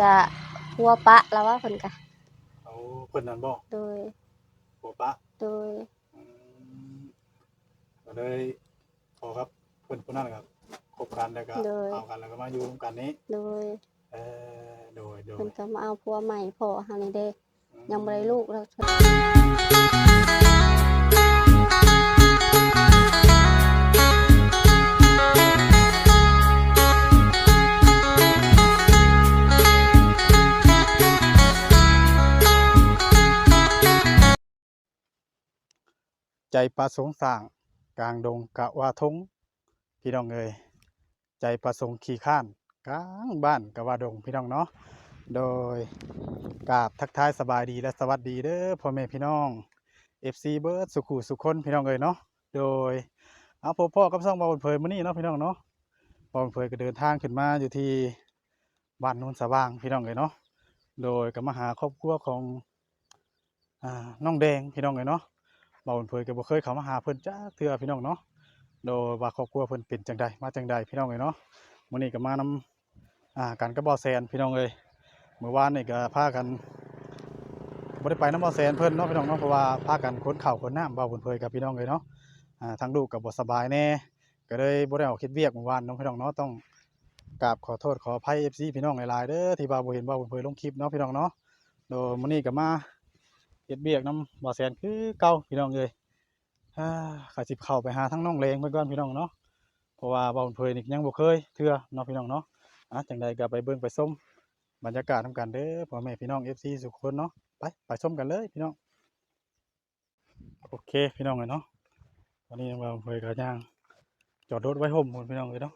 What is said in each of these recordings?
ก็พัวปะแล้วว่าเพิ่นก็เอาเพิ่นนั่นบ่โดยผัวปะโดยอืมก็เลยพอครับเพิ่นผู้นั้นครับคบกันแล้วก็เอากันแล้วก็มาอยู่ร่วมกันนี้ โดยเออโดยโดยเพิ่นก็มาเอาพัวใหม่พ่อเฮานี่เด้ยังบ่ได้ลูกแล้ว ใจประสงค์สร้าง กลางดงกะว่าทงพี่น้องเอ้ยใจประสงค์ขี่ข้านกลางบ้านกะว่าดงพี่น้องเนาะโดยกราบทักทายสบายดีและสวัสดีเด้อพ่อแม่พี่น้อง FC เบิร์ดสุขุสุขคนพี่น้องเอ้ยเนาะโดยเอาพ่อพ่อกับซ่องบอลเผยมื้อนี้เนาะพี่น้องเนาะบอลเผยก็เดินทางขึ้นมาอยู่ที่บ้านโนนสว่างพี่น้องเอ้ยเนาะโดยก็มาหาครอบครัวของอน้องแดงพี่น้องเอ้ยเนาะ เบาเพิ่นก็บ่เคยเข้ามาหาเพิ่นจักเทื่อพี่น้องเนาะโดยว่าครอบครัวเพิ่นเป็นจังใดมาจังใดพี่น้องเอ้ยเนาะมื้อนี้ก็มานำอ่ากันกับบ่าวแซนพี่น้องเอ้ยเมื่อวานนี่ก็พากันบ่ได้ไปน้ำบ่าวแซนเพิ่นเนาะพี่น้องเนาะเพราะว่าพากันขนข้าวขนน้ำบ่าเพิ่นเผยกับพี่น้องเอ้ยเนาะอ่าทางลูกก็บ่สบายแน่ก็เลยบ่ได้ออกเฮ็ดเวียกเมื่อวานเนาะพี่น้องเนาะต้องกราบขอโทษขออภัย FC พี่น้องหลายๆเด้อที่ว่าบ่เห็นบ่าเพิ่นเผยลงคลิปเนาะพี่น้องเนาะโดยมื้อนี้ก็มา ฮ็ดเวียกน้ำบ่าวแซนคือเก่าพี่น้องเอ้ยอ่าข้าสิบเข้าไปหาทั้งน้องเลงเพิ่นก่อนพี่น้องเนาะเพราะว่าเว้าเพิ่นนี่ยังบ่เคยเทื่อเนาะพี่น้องเนาะอะจังใดก็ไปเบิ่งไปชมบรรยากาศนํกันเด้อพ่อแม่พี่น้อง FC ทุกคนเนาะไปไปชมกันเลยพี่น้องโอเคพี่น้องเอ้ยเนาะวันนี้เว้าเพิ่นก็ย่าง จอดรถไว้ห่มพนพี่น้องเอ้ยเนาะ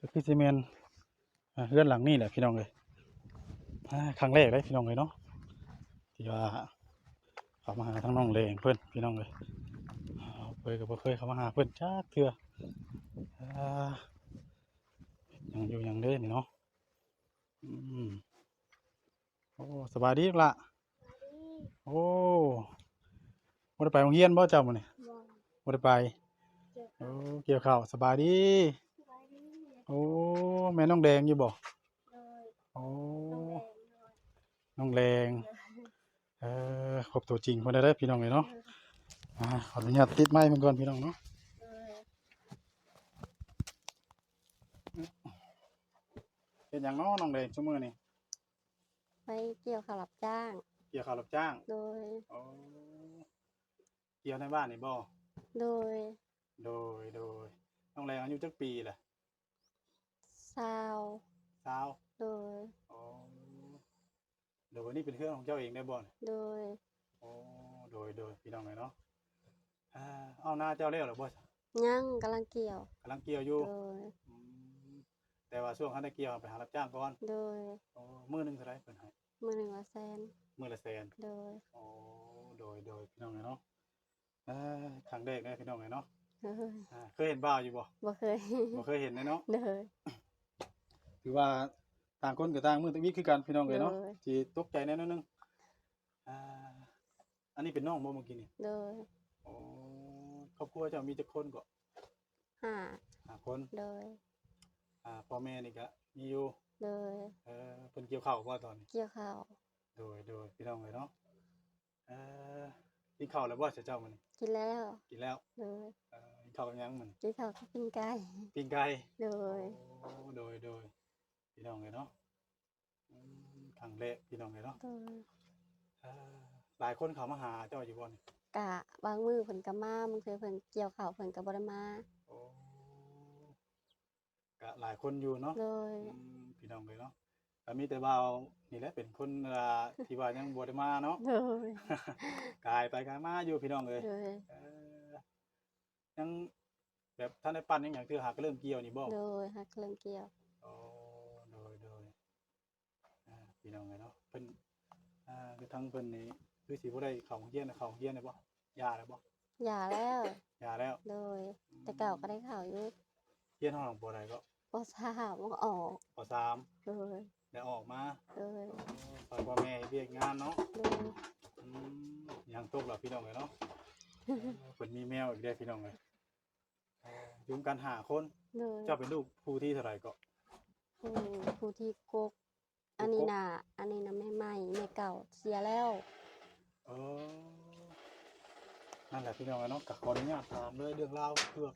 ก็คือสิแม่นเรื่อนหลังนี้แหละพี่น้องเอ้ยอ่าครั้งแรกเลยพี่น้องเอ้ยเนาะที่ว่า เข้ามาหาทั้งน้องเลงเพิ่นพี่น้องเอ้ยอ้าวเคยก็บ่เคยเข้ามาหาเพิ่นจักเทื่ออ่ายังอยู่ยังเด้นี่เนาะอืมโอ้สบายดีลูกละโอ้บ่ได้ไปโรงเรียนบ่เจ้ามื้อนี้บ่ได้ไปโอ้เกี่ยวข้าวสบายดีโอ้แม่น้องแดงอยู่บ่โอ้น้องแดงเออครบตัวจริงเพิ่นได้เด้อพี่น้องเอ้ยเนาะอ่าขออนุญาตติดไม้มันก่อนพี่น้องเนาะเป็นอย่างน้อน้องเดงชั่วโมงนี่ไปเกี่ยวข้าวรับจ้าง เกี่ยวข้าวรับจ้าง โดยโอ้เกี่ยวในบ้านนี่บ่โดย โดยโดยน้องแรงอายุจักปีแหละซาวสาวโดยโอ้ เดี๋ยววันนี้เป็นเครื่องของเจ้าเองได้บ่เนี่ยโดย โอ้โดยโดยพี่น้องเลยเนาะอ่าเอาหน้าเจ้าเลี้ยวหรือบ่ยังกำลังเกี่ยว กำลังเกี่ยวอยู่โดย อืมแต่ว่าช่วงเขาได้เกี่ยวไปหารับจ้างก่อนโดยโอ้มือหนึงเท่าไหรเพิ่นให้มือหนึ่งละแสนมือละแสน โดย โอ้โดยโดยพี่น้องเลยเนาะเอ่อครั้งแรกเลยพี่น้องเลยเนาะโดยอ่าเคยเห็นบ้าวอยู่บ่บ่เคย บ่เคยเห็นเลยเนาะ โดย ถือว่า ต่างคนกับต่างมือตะวิคือกันพี่น้องเลยเนาะโดย ที่ตกใจแน่นอนนึงอ่าอันนี้เป็นน้องบ่เมื่อกี้นี่โดยโอ้ครอบครัวเจ้ามีจักคนก็ห้าห้าคนโดย อ่าพ่อแม่นี่ก็มีอยู่โดยเออเพิ่นเกี่ยวข้าวบ่ตอนนี้เกี่ยวข้าวโดยโดยพี่น้องเลยเนาะเอ่อกินข้าวแล้วบ่เจ้ามื้อนี้กินแล้วกินแล้วโดยเอ่อกินข้าวกับหยังมื้อนี้กินข้าวกับปิ้งไก่ปิ้งไก่ โดยโอ้โดยโดยพี่ น้องเลยเนาะอืมครั้งแรกพี่น้องเลยเนาะโดยเอ่อหลายคนเขามาหาเจ้าอยู่บ่นี่กะบางมือเพิ่นก็มาบางเทื่อเพิ่นเกี่ยวข้าวเพิ่นก็บ่ได้มาโอ้ก็หลายคนอยู่เนาะโดยอืมพี่น้องเลยเนาะก็มีแต่บ่าวนี่แหละเป็นคนอ่าที่ว่ายังบ่ได้มาเนาะ โดยกายไปกายมาอยู่พี่น้องเลยโดยเอ่อยังแบบท่านได้ปั้นยังอย่างคือหากเริ่มเกี่ยวนี่บ่โดยฮักเรื่องเกี่ยว โอ้โดยโดยอ่าพี่ น้องเลยเนาะเพิ่นอ่าคือทั้งเพิ่นนี่คือสิบ่ได้เข้าโรงเรียนน่ะเข้าโรงเรียนได้บ่ยาได้บ่อย่าแล้ว ยาแล้วโดย แต่เก่าก็ได้ข่าวอยู่เรียนห้องบ่ได้ก็ปสามมันก็ออกปสามโดยได้ออกมาโดยฝากพ่อแม่เฮ็ดเวียกงานเนาะโดยอืมยังตกแล้วพี่น้องเลยเนาะเออเพิ่นมีแมวอีกเด้อพี่น้องเลยเอออยุมกันหาคนโดยเจ้าเป็นลูกผู้ที่เท่าไหร่ก็ผู้ผู้ที่กก อันนี้น่ะอันนี้น่ะแม่ใหม่แม่เก่าเสียแล้วเออนั่นแหละพี่น้องเนาะก็ขออนุญาตถามเลยเรื่องราวเพื่อ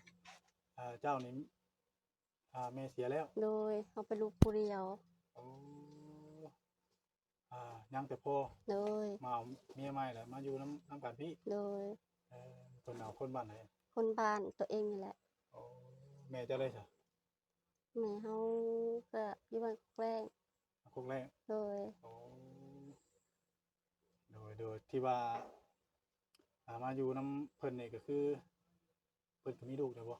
อ่าเจ้านี่อ่าแม่เสียแล้วโดยเขาเป็นลูกผู้เดียวโอ้อ่ายังแต่พ่อโดยมาเอาเมียใหม่แล้วมาอยู่น้ำน้ำกันพี่โดยเออคนเอาคนบ้านไหนคนบ้านตัวเองนี่แหละโอ้แม่เจะเลยจ้ะแม่เฮาก็อยู่บ้านแกล้ง คุกแรกโดยโอ้โดยโดยที่ว่าอ่ามาอยู่น้ำเพิ่นนี่ก็คือเพิ่นก็มีลูกแล้วบ่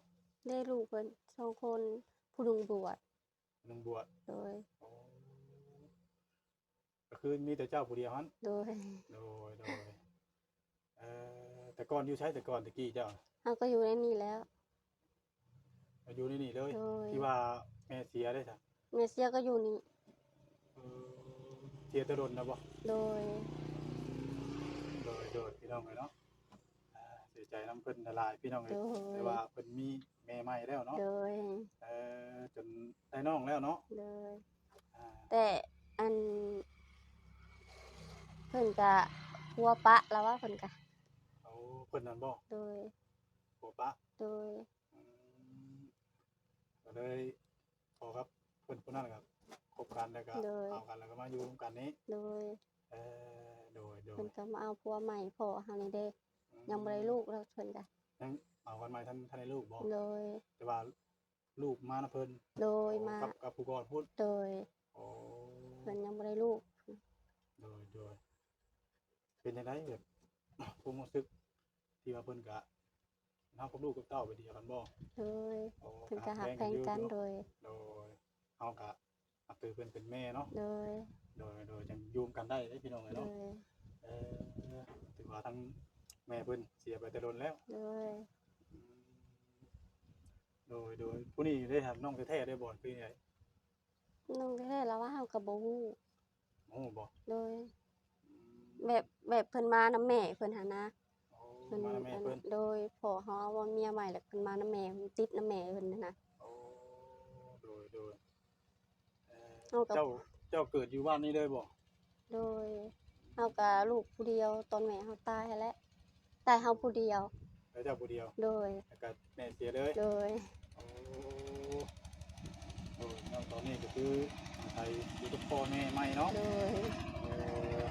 ได้ลูกเพิ่นสองคนผู้ลุงบวชหนึ่งบวชโดย โอ้ก็คือมีแต่เจ้าผู้เดียวหันโดยโดยโดยเอ่อแต่ก่อนอยู่ใช้แต่ก่อนตะกี้เจ้าเฮาก็อยู่ในนี่แล้วมาอยู่นี่นี่เลยโดย ที่ว่าแม่เสียได้จ้ะแม่เสียก็อยู่นี่ เออเสียแตะดนนะบ่โดย โดยโดยพี่น้องเลยเนาะอ่าเสียใจน้ำเพิ่นละลายพี่น้องเลโดยยแต่ว่าเพิ่นมีแม่ใหม่แล้วเนาะโดย เออจนได้น้องแล้วเนาะโดย อ่าแต่อัน เพิ่นก็พัวปะแล้วว่าเพิ่นก็เอาเพิ่นนั่นบ่โดย โอปะโดย อืมก็เลยพอครับเพิ่นผู้นั้นก็ คบกันแล้วก็โดย เอากันแล้วก็มาอยู่ร่วมกันนี้ โดยเออโดยโดยเพิ่นก็มาเอาผัวใหม่พ่อเฮานี่เด้ยังบ่ได้ลูกแล้วเพิ่นก็ยังเอากันใหม่ท่านท่านได้ลูกบ่โดย แต่ว่าลูกมานะเพิ่นโดยมา กับกับผู้ก่อนพูดโดยโอ้เพิ่นยังบ่ได้ลูก โดยโดยเป็นจังไดแบบผมรู้สึกที่ว่าเพิ่นก็เฮากับลูกกับเต้าไปเดียวกันบ่โดยโอ้เพิ่นก็หักแพงกันโดย โดยเฮาก็ นับถือเพิ่นเป็นแม่เนาะโดยโดยโดยจังอยูมกันได้ได้พี่น้องเลยโดเนาะยเออถือว่าทั้งแม่เพิ่นเสียไปแต่โดนแล้ว โดยอืมโดยโดยผู้นี้ได้ทำน้องแท้ๆได้บ่คือไงน้องแท้ๆแล้วว่าเฮาก็บ่ฮู้โอ้บ่โดยอืมแบบแบบเพิ่นมานำแม่เพิ่นหั่นนะโอ้เพิ่นมาแม่เพิ่นโดยพ่อเฮาเอาว่าเมียใหม่แล้วเพิ่นมานำแม่เพิ่นติดนำแม่เพิ่นนั่นน่ะ โอ้โดยโดย เอ่อเอากับเจ้าเจ้าเกิดอยู่บ้านนี้เลยบ่โดยเฮาก็ลูกผู้เดียวตอนแม่เฮาตายหั้นแหละตายเฮาผู้เดียว แล้วเจ้าผู้เดียวโดย แล้วก็แม่เสียเลยโดย โอ้โดยแล้วตอนนี้ก็คืออาศัยอยู่กับพ่อแม่ใหม่เนาะโดย เออ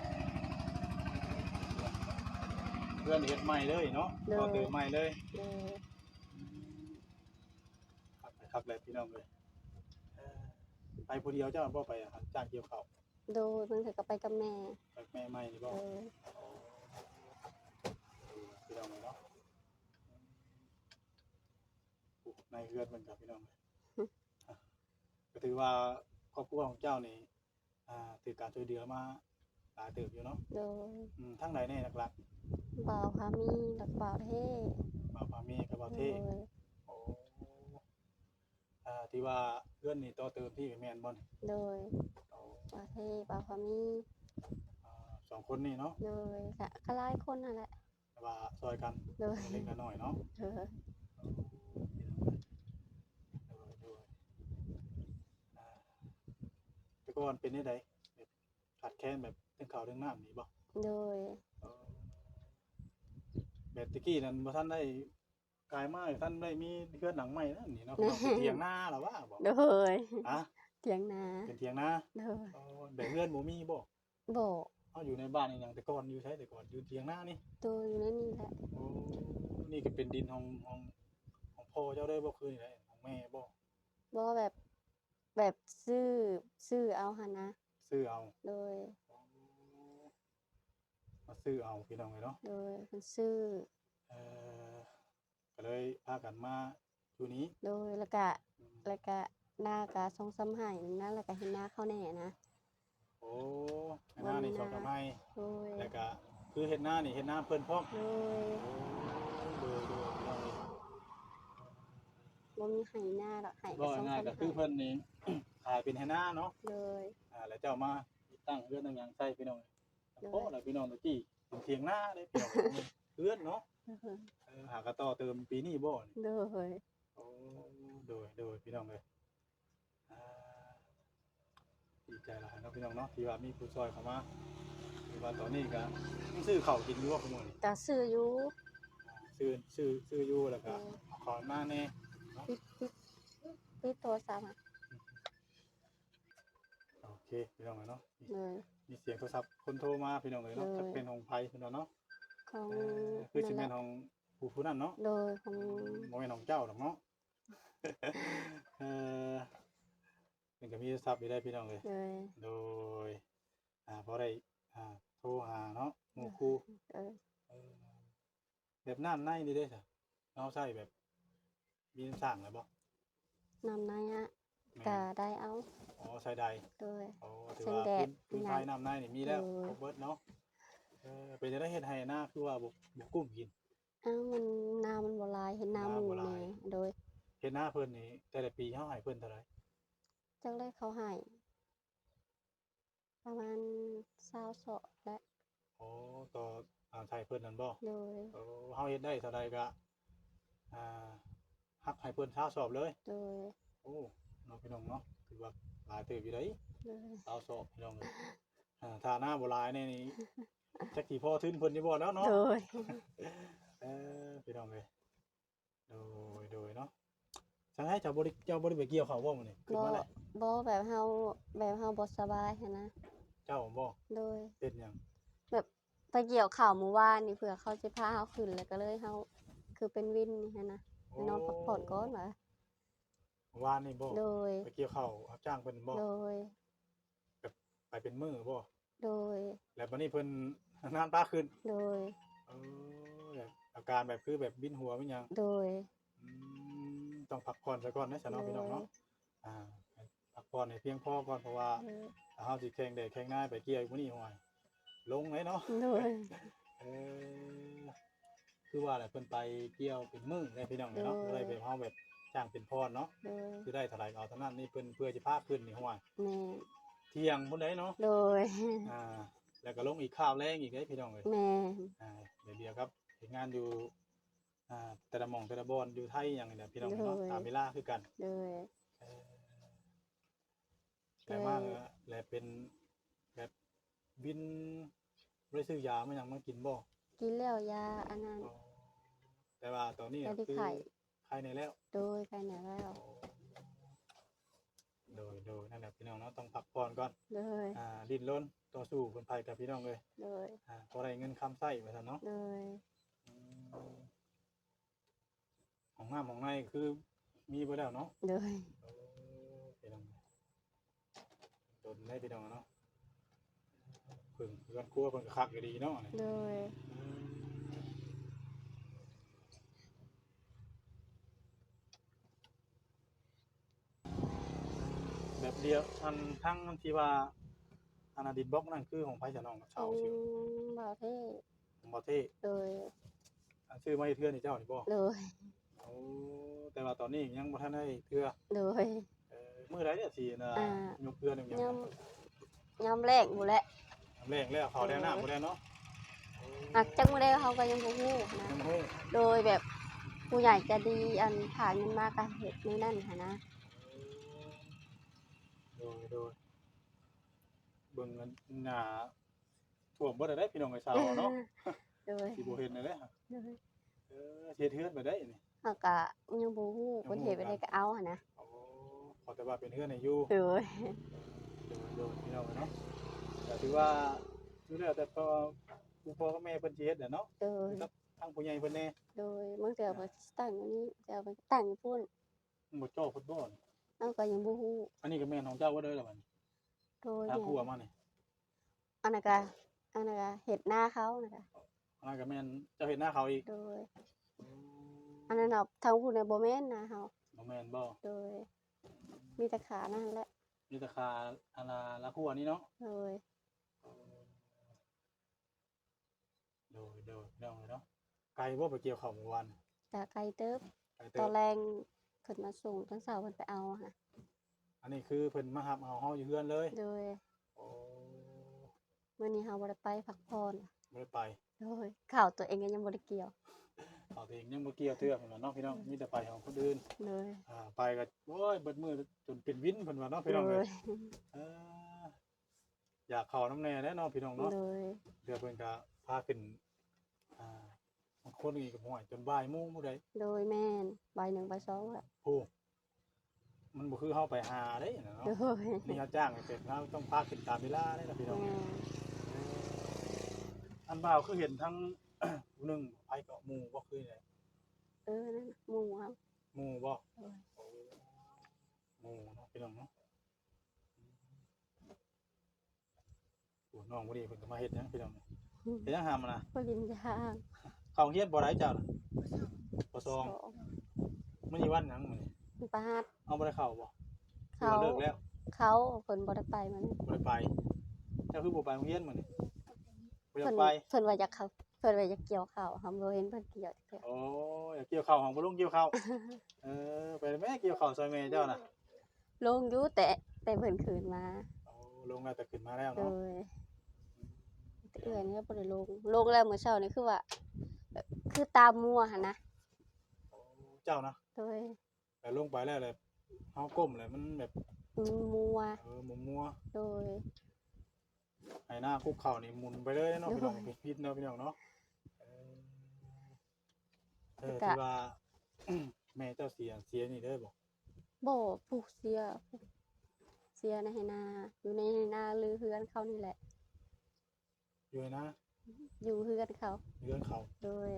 เพื่อนเฮ็ดใหม่เลยเนาะก็เติมใหม่เลยโดย ครับครับเลยพี่น้องเลยเออ ไปผู้เดียวเจ้าบ่ไปอะครับจ้างเกี่ยวข้าวโดยเพิ่นก็ไปกับแม่ ไปแม่ใหม่นี่บ่โดยพี่น้องเลยเนาะปุ๊ในเฮือนมันกับพี่น้องเลยอะก็ถือว่าครอบครัวของเจ้านี่อ่าถือการช่วยเหลือมาหลายเติบอยู่เนาะโดยอืมทั้งใดแน่หลักบ่าวพามีหลักบ่าวเท่ๆบ่าวพามีกับบ่าวโดเทยโอ้ อ่าที่ว่าเพื่อนนี่ต่อเติมที่แม่นบ่นโดยโอ้บ่าวเท่บ่าวพามีอ่าสองคนนี่เนาะโดยก็ก็หลายคนนั่นแหละแต่ว่าซอยกันโดยเล็กๆน้อยๆเนาะโดยโดยอ่าแต่ก่อนเป็นได้ไดแบบขาดแคลนแบบเรื่องข้าวเรื่องน้ำนี่บ่โดย เออแบบตะกี้นั้นบ่ทันได้ กลายมาท่านได้มีเครื่องหนังใหม่นั่นนี่เนาะเป็นเถียงนาหรอว่าบ่โดยฮะเถียงนาเป็นเถียงนาโดยเออแบบเพื่อนบ่มีบ่บ่เอาอยู่ในบ้านนี่หยังแต่ก่อนอยู่ใช้แต่ก่อนอยู่เถียงนานี่ตัวอยู่ในนี่แหละโอ้นี่ก็เป็นดินของของของพ่อเจ้าได้บ่คือนี่แหละของแม่บ่บ่แบบแบบซื้อซื้อเอาหั่นนะซื้อเอาโดยมาซื้อเอาพี่น้องเลยเนาะโดยเพิ่นซื้อเออ ก็เลยพากันมาอยู่นี้โดยแล้วก็แล้วก็หน้าก็สองสามไห้นั่นแล้วก็เห็นหน้าเขาแน่นะโอ้หน้านี่ชอบทำให้โดยแล้วก็คือเห็นหน้านี่เห็นหน้าเพิ่นพร้อมโดยโอ้ดูดูพี่น้องเลยบ่มีไห้หน้าดอกไห้ก็บ่สองง่ายสามก็คือไห้เพิ่นนี่ขายเป็นให้หน้าเนาะโดยอ่าแล้วเจ้ามาตั้งเรือนตั้งหยังใส่พี่น้องโดยโอ้แล้วพี่น้องตะกี้เป็นเถียงหน้าเด้พี่น้องเรือนเนาะโดยเออหากระต่อเติมปีนี้บ่นี่โดยโอ้โดยโดยพี่น้องเลยอ่าดีใจหลายเนาะพี่น้องเนาะที่ว่ามีผู้ช่วยเข้ามาที่ว่าตอนนี้ก็ยังซื้อข้าวกินอยู่ว่าคุณมื้อนี้ก็ซื้ออยู่ซื้อซื้อซื้ออยู่แล้วเอก็อขอมาแน่ปิดปิดปิดโทรศัพท์อะโอเคพี่น้องเนาะเลยมีเสียงโทรศัพท์คนโทรมาพี่น้องเลยเนาะเออ จะเป็นของไผพี่น้องเนาะของเออคือสินั่แม่นนแหละของ ผู้ผู้นั้นเนาะโดยของบ่แม่นของเจ้าหรอกเนาะเออเป็นก็มีโทรศัพท์อยู่ได้พี่น้องเลยเลยโดยอ่าพอได้อ่าโทรหาเนาะหมู่คู่เออเออแบบน้ำในนี่เด้อจ้ะเอาใส่แบบมีน้ำสั่งเลยบ่นำในอะแม่นก็ได้เอาอ๋อใส่ใด โดยอ๋อถือเส้นว่าแดดพื้นพื้นมีไฟน้ำน้ำในนี่มีแล้วเออครบเบิดเนาะเออเป็นจะได้เฮ็ดให้หน้าคือว่าบ่บ่กุ้มกิน อ้าวมันน้ำมันบ่หลายเห็นน้ำหมูน้ำบ่หลายแน่โดยเฮ็ดหน้าเพิ่นนี่แต่ละปีเฮาให้เพิ่นเท่าไหร่จังได้เขาให้ประมาณ20ศอกและอ๋อต่ออ่าใช้เพิ่นนั่นบ่โดยเออเฮาเฮ็ดได้เท่าใดก็อ่าฮักให้เพิ่นช้าสอบเลย โดยโอ้น้องพี่น้องเนาะถือว่าหลายเติบอยู่เด้โดยช้าสอบพี่น้องเอ้ยอ่าถ้าหน้าบ่หลายแน่นี่จักสิพอถึงเพิ่นอยู่บ่แล้วเนาะโดยเออพี่น้องเอ้ยโดยโดยเนาะจังให้เจ้าบ่ได้เจ้าบ่ได้ไปเกี่ยวข้าวบ่มื้อนี้ขึ้นบ่มาแล้วบ่แบบเฮาแบบเฮาบ่สบายหั้นนะ เจ้าบ่โดยเป็นหยังไปเกี่ยวข่าวเมื่อวานนี่เผื่อเขาสิพาเฮาขึ้นแล้วก็เลยเฮาคือเป็นวินนี่หั้นนะไปนอนพักผ่อนก่อนว่าวานนี่บ่โดย ไปเกี่ยวข้าวรับจ้างเพิ่นบ่โดย ไปเป็นมื้อบ่โดย แล้วบัดนี้เพิ่นน้ำตาขึ้นโดย เออแบบ อาการแบบคือแบบบินหัวเป็นหยังโดย อืมต้องพักผ่อนซะก่อนนะฉันเนาะพี่น้องเนาะอ่าพักผ่อนให้เพียงพอก่อนเพราะว่าโดยถ้าเฮาสิแข่งได้แข่งหน้าไปเกี่ยวมื้อนี้ห่วยลงเลยเนาะโดยเออคือว่าแหละเพิ่นไปเกี่ยวเป็นมื้อได้พี่น้องเนาะบ่ได้ไปเฮาแบบจ้างเป็นพรเนาะโดยคือได้เท่าไหร่ก็เอาเท่านั้นนี่เพิ่นเพื่อสิพาขึ้นนี่ห่วยแม่เที่ยงพุ่นได้เนาะโดยอ่าแล้วก็ลงอีกข้าวแรงอีกได้พี่น้องเอ้ยแม่อ่าเดี๋ยวเดียวครับ เฮ็ดงานอยู่อ่าแต่ละหม่องแต่ละบอนอยู่ไทยอย่างนี้แหละพี่น้องเนาะตามเวลาคือกันโดยเออแต่ว่าแหละเป็นแบบบินบ่ได้ซื้อยามาหยังมากินบ่กินแล้วยาอันนั้นอ๋อแต่ว่าตอนนี้ยาที่คือไข่ไข้ในแล้ว โดยไปไหนแล้ว โดยโดยนั่นแหละพี่น้องเนาะต้องพักผ่อนก่อนโดยอ่าดิ้นรนต่อสู้เพิ่นภัยกับพี่น้องเลยโดยอ่าพอได้เงินคำไส้ว่าซั่นเนาะโดยอืม ของน้ำของในคือมีบ่แล้วเนาะโดยโอ้พี่น้องโดนได้พี่น้องเนาะเพิ่งเพื่อนครัวเพิ่นก็คักอยู่ดีเนาะนี่โดยแบบเดียวอันทั้งที่ว่าอันอดีตบล็อกนั่นคือของไผจะน้องกับขชาอวงชื่อบ่าวเท่ของบ่เท่โดย อันชื่อมาให้เทื่อนี่เจ้านี่บ่โดยโอ้แต่ว่าตอนนี้ยังบ่ทันได้เทื่อโดย เอ่อมื้อใดเนี่ยสิน่ะอ่ายกเทื่อหนึงยังยำยำแรกหมดแล้วแรงแล้วเขาแล้วน้ำบ่ได้เนาะหักจังบ่ได้เขาก็ยังบ่ฮู้นะยังบ่ฮู้โดยแบบผู้ใหญ่ใจะดีอันผ่านมันมาการเฮ็ดในนั่นค่ะนะโดยโดยเบิ่งกันหน้าท่วมบ่ได้เด้พี่น้องไอ้สาวเนาะโดยสิบ่เห็นเลยเด้อ โดยเออเฮ็ดเฮือนไปได้นี่เขาก็ยังบ่ฮู้เพิ่นเฮ็ดไปได้ก็เอาหั่นนะโอ้ขอแต่ว่าเป็นเฮือนให้อยู่โดยโดยโดยพี่น้องเนาะแต่ถือว่าดูแล้วแต่พอผู้พ่อกับแม่เพิ่นสิเฮ็ดแหละเนาะโดยกับทางผู้ใหญ่เพิ่นแน่โดยบางเทื่อเพิ่นสิตั้งอันนี้จะเอาไปตั้งอยู่พุ่นบ่จ้อฟุตบอลเอาก็ยังบ่ฮู้อันนี้ก็แม่นของเจ้าบ่ได้ล่ะบัดนี้โดยทางแม่ครัวมานี่อันนั้นก็อันนั้นก็เฮ็ดหน้าเขานะคะ อันนั้นก็แม่นเจ้าเฮ็ดหน้าเขาอีกโดย อันนั้นเอาทางพุ่นน่ะบ่แม่นนะเฮาบ่แม่นบ่โดย มีแต่ขานั่นแหละมีแต่คาอันละละครัวนี่เนาะโดยโดยโดยพี่น้องเนาะไกลบ่ไปเกี่ยวข้าวเมื่อวานจากไกลเติบไกลตเติอบนแรงเพิ่นมาส่งตอนเช้าเพิ่นไปเอาอะค่ะ อันนี้คือเพิ่นมารับเอาเฮาอยู่เฮือนเลยโดยโอ้มื้อนี้เฮาบ่ได้ไปพักผ่อน บ่ได้ไปโดยข่าวตัวเองก็ยังบ่ได้เกี่ยว เอาตัวเองยังบ่เกี่ยวเทื่อเพิ่นว่าเนาะพี่น้องมีแต่ไปของคนอื่นโดยอ่าไปก็โอ้ยเบิดมือจนเป็นวินเพิ่นว่าเนาะพี่โดน้องเอ้ยยเอออยากเข้าน้ำแน่แน่เนาะพี่น้องเนาะโดยเดี๋ยวเพิ่นก็พาขึ้นอ่าบางคนนี่ก็ห่วยจนบ่ายโมงมื้อใดโดยแม่นใบหนึ่งใบสองแหละโอ้มันบ่คือเฮาไปหาเด้เนาะโดยนี่เขาจ้างให้เป็นเราต้องพาขึ้นตามเวลาเด้ล่ะพี่น้องแม่น อันบ่าวคือเห็นทั้ง ผู้หนึงไปเกาะหมู่บ่คือไดเออนั่นน่ะหมู่ครับ หมู่บ่โดยโอ้หมู่เนาะพี่น้องเนาะโอ้น้องบ่ดีเพิ่นก็มาเฮ็ดหยังพี่น้องเฮ็ดหยังหามมันน่ะปริญญาเข้าโรงเรียนบ่ได้เจ้าน่ะปสองสองมื้อนี้วันหยังมื้อนี้ประหัดเอาบ่ได้เข้าบ่เขาหรือว่เลิกแล้วเขาเพิ่นบ่ได้ไปมันบ่ได้ไปเจ้าคือบ่ไปโรงเรียนมื้อนี้ บ่อยาเพิ่กนไป เพิ่นว่าอยากเขาเพิ่นว่าอยากเกี่ยวข้าวครับบ่เห็นเพิ่นเกี่ยวจักเทื่อโอ้อยากเกี่ยวข้าวของบ่ลงเกี่ยวข้าวเออไปแม่เกี่ยวข้าวซอยแม่เจ้าน่ะลงอยู่แต่แต่เพิ่นคืนมาโอ้ลงแล้วแต่ขึ้นมาแล้วโดเนาะยแต่เอื้อยนี่บ่ได้ลงลงแล้วมื้อเช้านี่คือว่าแบบคือตามมัวหั่นนะโอ้เจ้านะโดยแต่ลงไปแล้วเลยเฮาก้มเลยมันแบบมัวเออมัวมัวโดย ๆให้หน้าคุกเข่านี่หมุนไปเลยเนาะพี่น้องพิดเนาะพี่น้องเนาะเออเออที่ว่าแม่เจ้าเสียเสียนี่เด้อบอกบ่ผูกเสียผูกเสียในไหนา อยู่ในนาหรือเฮือนเขานี่แหละ อยู่นะ อยู่เฮือนเขาอยู่เพื่อนเขาโดย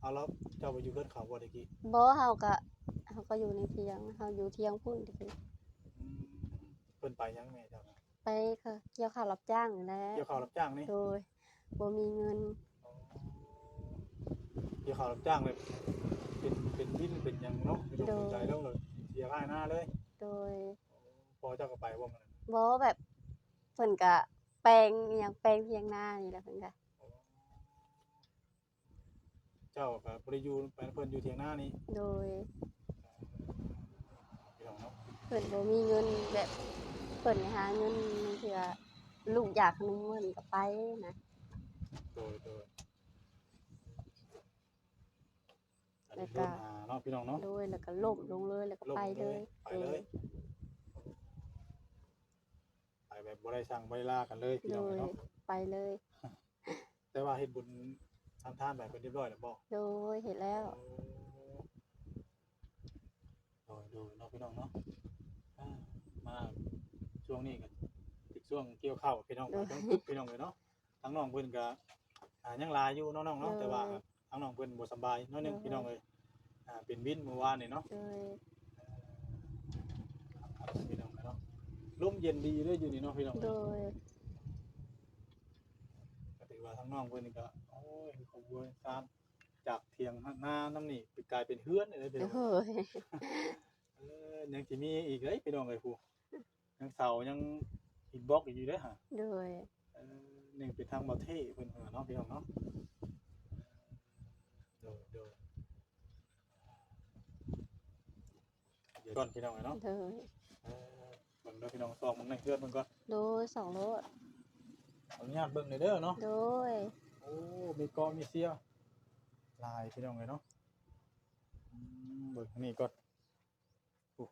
เอาแล้วเจ้าไปอยู่เพื่อนเขาบ่ตะกี้บ่เฮาก็เฮาก็อยู่ในเทียงเฮาอยู่เทียงพุ่นตะกี้อืมเพิ่นไปยังแม่เจ้าน่ะ ไปค่ะเกี่ยวข้าวรับจ้างนั่นแหละเกี่ยวข้าวรับจ้างนี่โดยบ่มีเงินเกี่ยวข้าวรับจ้างเลยเป็นเป็นวินเป็นหยังเนาะไม่ต้องสนใจแล้วเลยเสียค่าหน้าเลยโดยพอเจ้าก็ไปว่ามันบ่แบบเพิ่นก็แปลงอหยังแปลงเพียงนานี่แหละเพิ่นก็เจ้าก็บ่ได้อยู่ไปเพิ่นอยู่เถียงหน้านี่โดยพี่น้องเนาะ เพิ่นบ่มีเงินแบบ เพิ่นหาเงินเทื่อลูกอยากขนมเพิ่นก็ไปนะโดยโดยอันนี้เริ่มหาเนาะพี่น้องเนาะโดยแล้วก็ล่มลงเลยแล้วก็ลงไปเลยไปเลย ไปแบบบ่ได้สั่งบ่ได้ลากันเลยพี่โดน้องยเนาะไปเลย แต่ว่าเฮ็ดบุญทำทานแบบเป็นเรียบร้อยแล้วบ่โดยเห็นแล้ว โดยโดยเนาะพี่น้องเนาะอ่ามา ช่วงนี้กันติดช่วงเกี่ยวข้าวพี่น้องมาต้องพี่น้องเลยเนาะทั้งน้องเพิ่นก็อ่ายังลาอยู่เนาะน้องเนาะแต่ว่าทั้งน้องเพิ่นบ่สำบายน้อยหนึงพี่น้องเอ้ยอ่าเป็นวินเมื่อวานนี่เนาะโดยพี่น้องเนาะลมเย็นดีเลยอยู่นี่เนาะพี่น้องโดยก็ถือว่าทั้งน้องเพิ่นนี่ก็โอ้ยขอบคุณซานจากเถียงหน้าน้ำนี่ไปกลายเป็นเฮือนเลยพี่โดน้องยเออยังสิมีอีกเลยพี่น้องเอ้ยผู้ ยังเสายังอินบ็อกซ์อยู่เด้อฮะโดยเออหนึ่งเป็นทางบ่เท่เพิ่นเออเนาะพี่น้องเนาะโดยโดยเดี๋ยวก่อนพี่น้องเอ้ยเนาะโดยเออเบิ่งเด้อพี่น้องซองมันในเฮือนมันก่อนโดยสองรถขออนุญาตเบิ่งหน่อยเด้อเนาะ โดยโอ้ มีกอมีเสียลายพี่น้องเลยเนาะอืมเบิกอันนี่ก่อนโอ้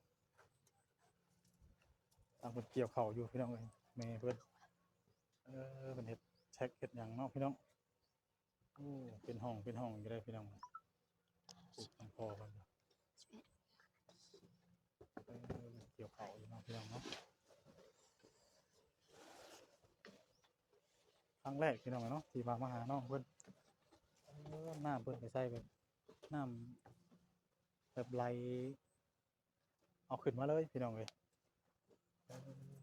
ตามเพิ่นเกี่ยวเข่าอยู่พี่น้องเลยแม่เพิ่นเออเป็นเห็ดเช็คเห็ดหยังเนาะพี่น้องโอ้เป็นห้องเป็นห้องอยู่ได้พี่น้องพอกันเกี่ยวเข่าอยู่เนาะพี่น้องเนาะครั้งแรกพี่น้องเนาะที่มามาหาน้องเพิ่นเออน้ำเพิ่นไปใส่แบบน้ำแบบไหลเอาขึ้นมาเลยพี่น้องเลยเออ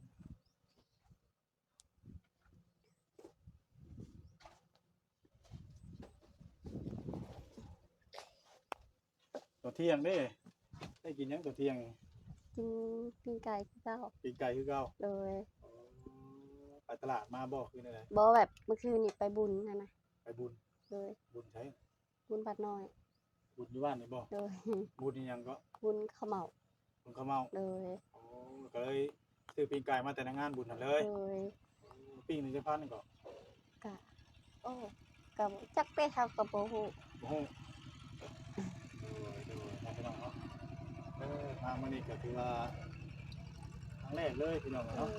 ตัว เที่ยงเด้ ได้กินหยังตัวเที่ยงกินปิ้งไก่คือเก่าปีกไก่คือเก่าโดยไปตลาดมาบ่คืออะไรบ่แบบเมื่อคืนนี่ไปบุญนะนะไปบุญโดยบุญใช้บุญบัดน้อย บุญอยู่บ้านนี่บ่โดยบุญนี่ยังก็บุญข้าวเหมาบุญข้าวเมาโดยโอ้ก็เลยซื้อปีงไก่มาแต่ในงานบุญนั่นเลย โดยปิ้งหนึ่งจะพันหนึ่งก็กะโอ้กับจักไปทำกับโบฮูโอ้โห ดูดูนะพี่น้องเนาะเออมามื่อนี้ก็ถือว่าครั้งแรกเลยพี่น้องเนาะ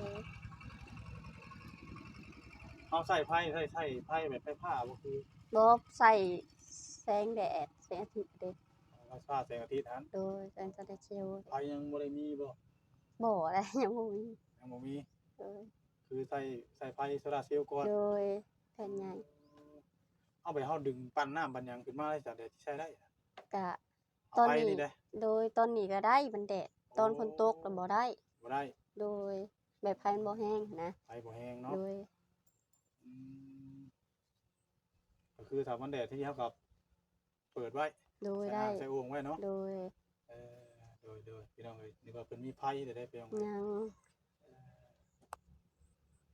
เอาใส่ไพ่ใส่ใส่ไพ่แบบไพ่ผ้าบ่คือลบใส่แสงแดดแสงอาทิตย์เด้เอาผ้าแสงอาทิตย์นั้นโดยแสงโซลาร์เซลล์ไพ่ยังบ่ได้มีบ่บ่อะไรยังบ่มียังบ่มีโดยคือใส่ใส่ไพ่โซลาเซลล์ก่อนโดยแผ่นใหญ่เอาไปเฮาดึงปั้นน้ำปันหยังขึ้นมาได้จากแดดที่ใช้ได้กะ ตอนไปนี้นี่ได้โดยตอนนี้ก็ได้มันแดดตอนฝนตกก็บ่ได้ บ่ได้โดยแบบไฟมันบ่แห้งนะไฟบ่แห้งเนาะโดยอืมก็คือถ้ามันแดดที่เฮากับ เปิดไว้โดยใส่ได้น้ำใส่โอ่งไว้เนาะโดยเออโดยโดยพี่น้องเอ้ยนี่ว่าเพิ่นมีไพ่ได้ได้พี่น้องเอ้ยยัง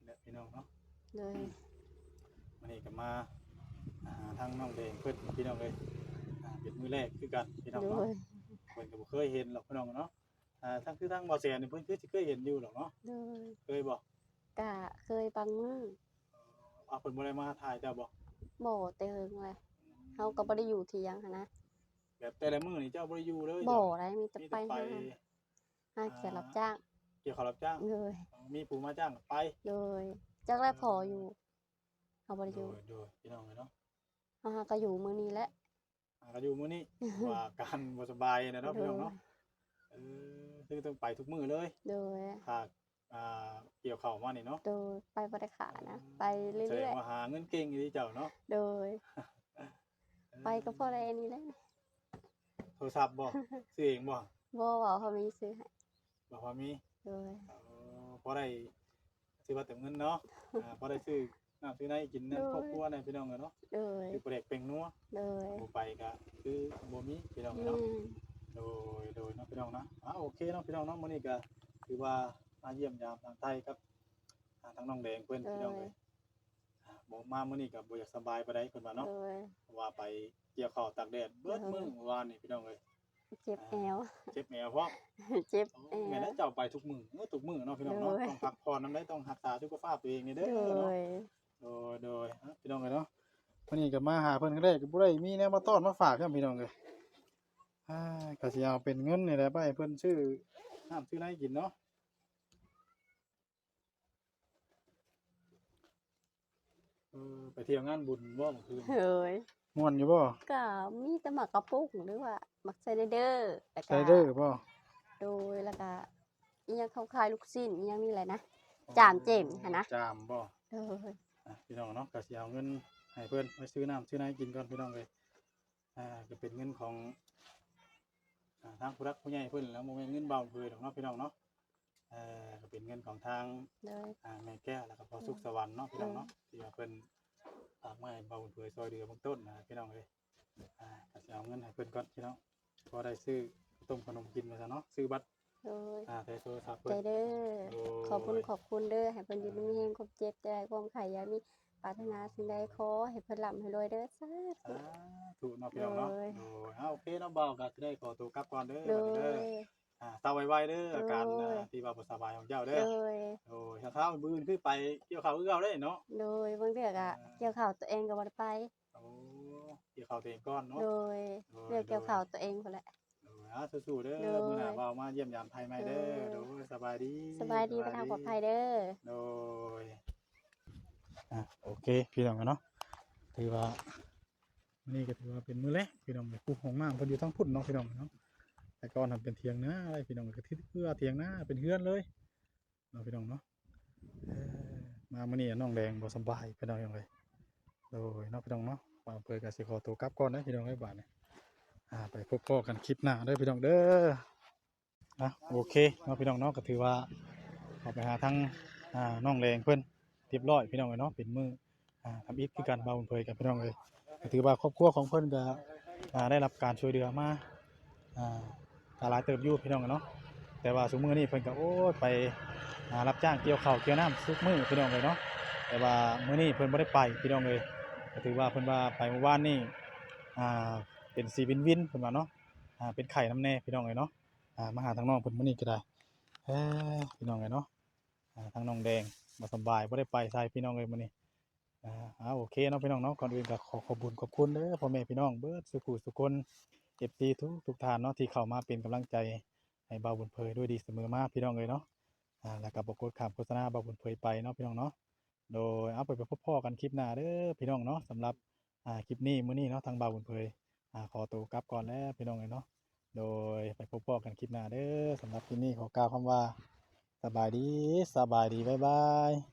เนี่ยพี่น้องเนาะ โดยวันนี้ก็มาอ่าทางน้องแดงเพิ่นพี่น้องเอ้ยอ่า เป็นมื้อแรกคือกันพี่น้องโดเนาะยเพิ่นก็บ่เคยเห็นหรอกพี่น้องเนาะอ่าทั้งคือทั้งบ่แซนนี่เพิ่นคือสิเคยเห็นอยู่หรอกเนาะโดยเคยบ่กะเคยบางมื้อเอาเพิ่นบ่ได้มาถ่ายเจ้าบ่บ่แต่เฮิงเลยเฮาก็บ่ได้อยู่เที่ยงหันนะแบบแต่ละมื้อนี่เจ้าบ่ได้อยู่เลยบ่เจ้าได้มีแต่มีไปแต่ไปหาหาเขียนรับจ้างเกี่ยวกับรับจ้างโดยมีผู้มาจ้างก็ไปโดยจักแลพออยู่เฮาบ่ได้โดอยู่ยโดยพี่น้องเอ้ยเนาะเฮาหาก็อยู่มื้อนี้แหละ อ่าก็อยู่มื้อนี้ ว่าการบ่สบายนะเนาะโดพี่ยน้องเนาะเออคือต้องไปทุกมื้อเลยโดย ถ้าอ่าเกี่ยวข้าวมานี่เนาะโดยไปบ่ได้ขานะ ไปเรื่แสดองยว่าหาเงินเก่งอยู่ที่เจ้าเนาะๆ โดย ไปก็พอได้อันนี้แหละโทรศัพท์บ่ซื้อเองบ่บ่เว้าเขามีซื้อให้บอกว่ามี โดย เออพอได้ซื้อว่าเติมเงินเนาะ อ่าพอได้ซื้อ น้ำซื้อในกินนั่นครอบครัวในพี่น้องเนาะโดยคือประเด็กเป็นนัวโดยบ่ไปก็คือบ่มีพี่น้องแม่เนาะนโดยโดยเนาะพี่น้องเนาะอ่าโอเคเนาะพี่น้องเนาะมื้อนี้ก็ถือว่ามาเยี่ยมยามทางไทยครับอ่าทางน้องแดงเพิ่นพี่น้องเอ้ยอ่าบ่มามื้อนี้ก็บ่อยากสบายปานใดเพิ่นว่าเนาะโดยเพราะว่าไปเกี่ยวข้าวตากแดดเบิดมื้อเมื่อวานนี่พี่น้องเอ้ยเจ็บแอวเจ็บแอวพร้อมเจ็บโอ้แอแม่นวแล้วเจ้าไปทุกมื้อเออทุกมื้อเนาะพี่น้องเนาะโดยต้องพักผ่อนนำได้ต้องรักษาสุขภาพตัวเองนี่โดเด้อเนาะย โดยโดยอะพี่น้องเอ้ยเนาะวันนี้ก็มาหาเพิ่นก็ได้ก็บ่ได้มีแนวมาต้อนมาฝากครับพี่น้องเอ้ยอ่าก็สิเอาเป็นเงินนี่แหละไปให้เพิ่นซื้อน้ำซื้ออะไรกินเนาะเออไปเที่ยวงานบุญบ่เมื่อคืนเฮ้ยม่วนอยู่บ่ก็มีแต่หมักกระปุกหรือว่าหมักไซเดอร์แล้วไซก็เดอร์บ่โดยแล้วก็อีหยังเขาขายลูกชิ้นอีหยังนี่แหละนะ จามเจมค่ะนะ จามบ่ โดยอะ พี่น้องเนาะก็สิเอาเงินให้เพิ่นไปซื้อน้ำซื้ออะไรกินก่อนพี่น้องเลยอ่าก็เป็นเงินของอ่าทางผู้รักผู้ใหญ่เพิ่นแล้วบ่แม่นเงินเบาเพิ่นดอกเนาะพี่น้องเนาะเอ่อก็เป็นเงินของทางโดยอ่าแม่แก้วแล้วก็พ่อสุขสวรรค์เนาะพี่น้องเนาะที่ว่าเพิ่นฝากมาให้เบาเพิ่นซอยเดือเบื้องต้นนะพี่น้องเลยอ่าก็สิเอาเงินให้เพิ่นก่อนพี่น้องพอได้ซื้อข้าวต้มขนมกินมาซะเนาะซื้อบัตร โดยอ่าใส่โทรศัพท์ใจเพิ่น เด้อโอ้ขอบคุณขอบคุณเด้อให้เพิ่นอยู่ดีมีแรงความเจ็บได้ความไข่อยามีปรารถนาสิ่งใดขอให้เพิ่นร่ำให้รวยเด้อสาธุ สาธุเนาะพี่น้องเนาะโดยโอ้ยเอาโอเคเนาะเบาก็สิได้ขอตัวกลับก่อนเด้อโดบัดนี้เด้อย อ่าเศร้าไวๆเด้ออาการโดยอ่าที่ว่าบ่สบายของเจ้าโดเด้อยโอ้ยถ้าเท้ามืออื่นคือไปเกี่ยวข้าวคือเก่าเด้เนาะ โดยบางเทื่อก็เกี่ยวข้าวตัวเองก็บ่ได้ไป โอ้เกี่ยวข้าวตัวเองก่อนเนาะโดยโดยเรื่องเกี่ยวข้าวตัวเองพุ่นแหละ โดยอ่าสู้ๆเด้อโดย มื้อหน้าเว้ามาเยี่ยมยามไทยใหม่เด้อโดโดยยสบายดีสบายดีไปทางปลอดภัยเด้อ โดยอะโอเค พี่น้องกันเนาะถือว่า นี่ก็ถือว่าเป็นมื้อแรกพี่น้องปลูกของมากเพิ่นอยู่ทั้งพุ่นเนาะพี่น้องเนาะแต่ก่อนทำเป็นเถียงนาอะไรพี่น้องก็ทิศเพื่อเถียงนาเป็นเฮือนเลยเนาะพี่น้องเนาะเอ่อมามื้อนี้น้องแดงบ่สำบายพี่น้องยังเลยโดยเนาะพี่น้องเนาะวางเปิดก็สิขอตัวกลับก่อนนะพี่น้องไอ้บาดนี้อ่า ไปพบพ่อกันคลิปหน้าเด้อพี่น้องเด้ออะโอเคเนาะพี่น้องเนาะก็ถือว่าเอาไปหาทางอ่าน้องแดงเพิ่อนเรียบร้อยพี่น้องเลยเนาะเป็นมืออ่าทำอิฐคือกันเบาเผยกันพี่น้องเลยถือว่าครอบครัวของเพิ่อนก็ได้รับการช่วยเหลือมาอ่าลายเติบยู่พี่น้องเนาะแต่ว่าสมมือนี้เพิ่อนก็โอ้ไปรับจ้างเกี่ยวเข้าเกี่ยวน้ำทุกมือพี่น้องเลยเนาะแต่ว่ามือนี้เพิ่อนบ่ได้ไปพี่น้องเลยถือว่าเพิ่อนว่าไปเมื่อวานนี่ เป็นสีวินวินเพิ่นว่าเนาะอ่าเป็นไข่น้ำแน่พี่น้องเลยเนาะอ่ามาหาทางน้องเพิ่นมื้อนี้ก็ได้เอ้อพี่น้องเลยเนาะอ่าทางน้องแดงบ่สบายบ่ได้ไปใส่พี่น้องเลยมื้อนี้อ่าอ่าโอเคเนาะพี่น้องเนาะก่อนอื่นก็ขอขอบคุญขอบคุณเด้อพ่อแม่พี่น้องเบิดสุขุสุคน FC ทุกทุกท่านเนาะที่เข้ามาเป็นกำลังใจให้เบาบุญเผยด้วยดีเสมอมาพี่น้องเลยเนาะอ่าแล้วก็บ่กดข้ามโฆษณาเบาบุญเผยไปเนาะพี่น้องเนาะโดยเอาไปไปพบพ่อกันคลิปหน้าเด้อพี่น้องเนาะสำหรับอ่าคลิปนี้มื้อนี้เนาะทางบ่าวบุญเผย ขอตัวกลับก่อนแล้วพี่น้องเลยเนาะโดยไปพบพ่อกันคลิปหน้าเด้อสำหรับที่นี่ขอกล่าวคำว่า สบายดีสบายดีบ๊ายบาย